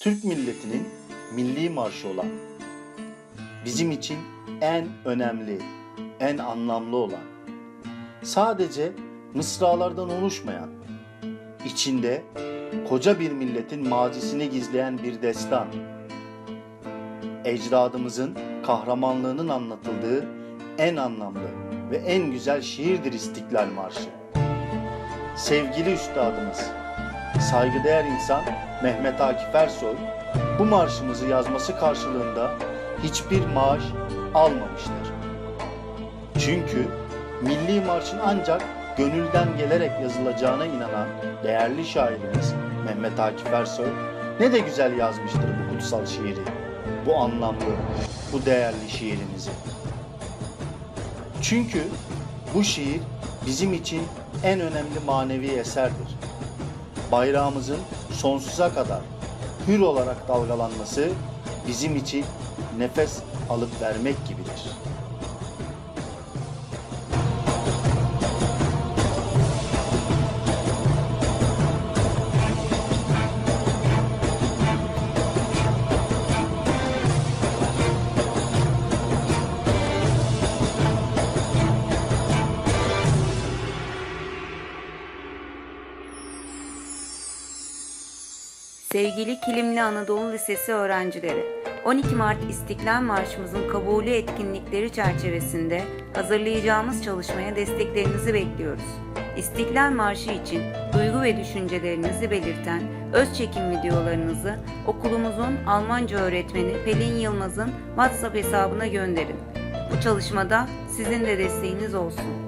Türk milletinin milli marşı olan, bizim için en önemli, en anlamlı olan, sadece mısralardan oluşmayan, içinde koca bir milletin mazisini gizleyen bir destan, ecdadımızın kahramanlığının anlatıldığı en anlamlı ve en güzel şiirdir İstiklal Marşı. Sevgili üstadımız, saygıdeğer insan Mehmet Akif Ersoy bu marşımızı yazması karşılığında hiçbir maaş almamıştır. Çünkü milli marşın ancak gönülden gelerek yazılacağına inanan değerli şairimiz Mehmet Akif Ersoy ne de güzel yazmıştır bu kutsal şiiri, bu anlamlı, bu değerli şiirimizi. Çünkü bu şiir bizim için en önemli manevi eserdir. Bayrağımızın sonsuza kadar hür olarak dalgalanması bizim için nefes alıp vermek gibidir. Sevgili Kilimli Anadolu Lisesi öğrencileri, 12 Mart İstiklal Marşımızın kabulü etkinlikleri çerçevesinde hazırlayacağımız çalışmaya desteklerinizi bekliyoruz. İstiklal Marşı için duygu ve düşüncelerinizi belirten öz çekim videolarınızı okulumuzun Almanca öğretmeni Pelin Yılmaz'ın WhatsApp hesabına gönderin. Bu çalışmada sizin de desteğiniz olsun.